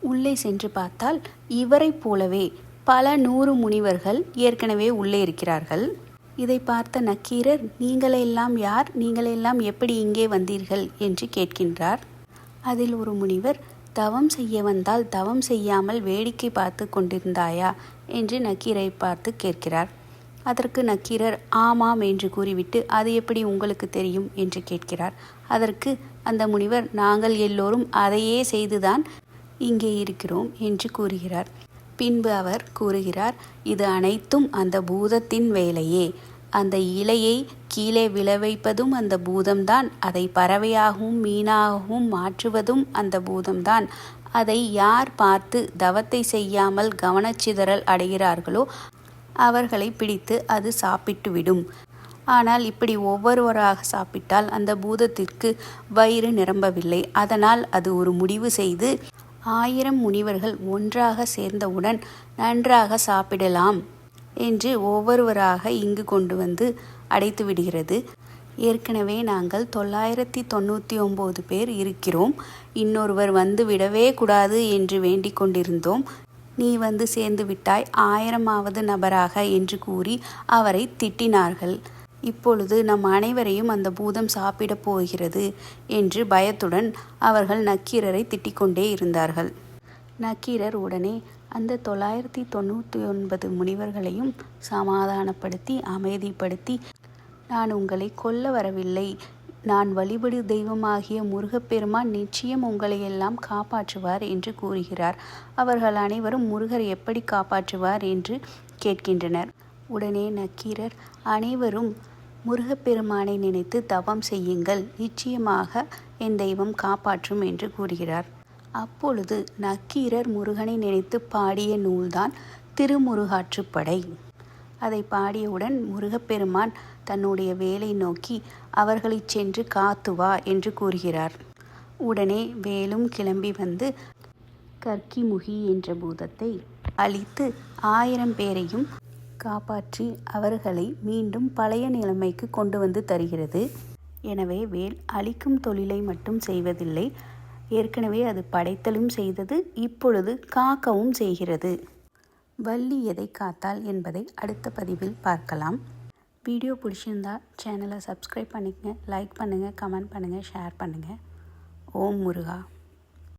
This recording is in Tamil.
உள்ளே சென்று பார்த்தால் இவரைப் போலவே பல நூறு முனிவர்கள் ஏற்கனவே உள்ளே இருக்கிறார்கள். இதை பார்த்த நக்கீரர் நீங்களெல்லாம் யார்? நீங்களெல்லாம் எப்படி இங்கே வந்தீர்கள்? என்று கேட்கின்றார். அதில் ஒரு முனிவர் தவம் செய்ய வந்தால் தவம் செய்யாமல் வேடிக்கை பார்த்து கொண்டிருந்தாயா? என்று நக்கீரை பார்த்து கேட்கிறார். அதற்கு நக்கீரர் ஆமாம் என்று கூறிவிட்டு அது எப்படி உங்களுக்கு தெரியும்? என்று கேட்கிறார். அதற்கு அந்த முனிவர் நாங்கள் எல்லோரும் அதையே செய்துதான் இங்கே இருக்கிறோம் என்று கூறுகிறார். பின்பு அவர் கூறுகிறார் இது அனைத்தும் அந்த பூதத்தின் வேலையே. அந்த இலையை கீழே விளைவைப்பதும் அந்த பூதம்தான் அதை பறவையாகவும் மீனாகவும் மாற்றுவதும் அந்த பூதம்தான். அதை யார் பார்த்து தவத்தை செய்யாமல் கவனச்சிதறல் அடைகிறார்களோ அவர்களை பிடித்து அது சாப்பிட்டுவிடும். ஆனால் இப்படி ஒவ்வொருவராக சாப்பிட்டால் அந்த பூதத்திற்கு வயிறு நிரம்பவில்லை. அதனால் அது ஒரு முடிவு செய்து ஆயிரம் முனிவர்கள் ஒன்றாக சேர்ந்தவுடன் நன்றாக சாப்பிடலாம் என்று ஒவ்வொருவராக இங்கு கொண்டு வந்து அடைத்து விடுகிறது. ஏற்கனவே நாங்கள் தொள்ளாயிரத்தி தொண்ணூற்றி ஒம்பது பேர் இருக்கிறோம். இன்னொருவர் வந்து விடவே கூடாது என்று வேண்டிக் கொண்டிருந்தோம். நீ வந்து சேர்ந்து விட்டாய் ஆயிரமாவது நபராக என்று கூறி அவரை திட்டினார்கள். இப்பொழுது நம் அனைவரையும் அந்த பூதம் சாப்பிடப் போகிறது என்று பயத்துடன் அவர்கள் நக்கீரரை திட்டிக்கொண்டே இருந்தார்கள். நக்கீரர் உடனே அந்த தொள்ளாயிரத்தி தொண்ணூற்றி ஒன்பது முனிவர்களையும் சமாதானப்படுத்தி அமைதிப்படுத்தி நான் உங்களை கொல்ல வரவில்லை. நான் வழிபடு தெய்வமாகிய முருகப்பெருமான் நிச்சயம் உங்களை எல்லாம் காப்பாற்றுவார் என்று கூறுகிறார். அவர்கள் அனைவரும் முருகர் எப்படி காப்பாற்றுவார் என்று கேட்கின்றனர். உடனே நக்கீரர் அனைவரும் முருகப்பெருமானை நினைத்து தவம் செய்யுங்கள். நிச்சயமாக என் தெய்வம் காப்பாற்றும் என்று கூறுகிறார். அப்பொழுது நக்கீரர் முருகனை நினைத்து பாடிய நூல்தான் திருமுருகாற்றுப்படை. அதை பாடியவுடன் முருகப்பெருமான் தன்னுடைய வேலை நோக்கி அவர்களைச் சென்று காத்து வா என்று கூறுகிறார். உடனே வேலும் கிளம்பி வந்து கர்க்கிமுகி என்ற பூதத்தை அழித்து ஆயிரம் பேரையும் காப்பாற்றி அவர்களை மீண்டும் பழைய நிலைமைக்கு கொண்டு வந்து தருகிறது. எனவே வேல் அழிக்கும் தொழிலை மட்டும் செய்வதில்லை. ஏற்கனவே அது படைத்தலும் செய்தது இப்பொழுது காக்கவும் செய்கிறது. வள்ளி எதை காத்தால் என்பதை அடுத்த பதிவில் பார்க்கலாம். வீடியோ பிடிச்சிருந்தா சேனலை சப்ஸ்கிரைப் பண்ணிக்கங்க லைக் பண்ணுங்கள் கமெண்ட் பண்ணுங்கள் ஷேர் பண்ணுங்கள் ஓம் முருகா.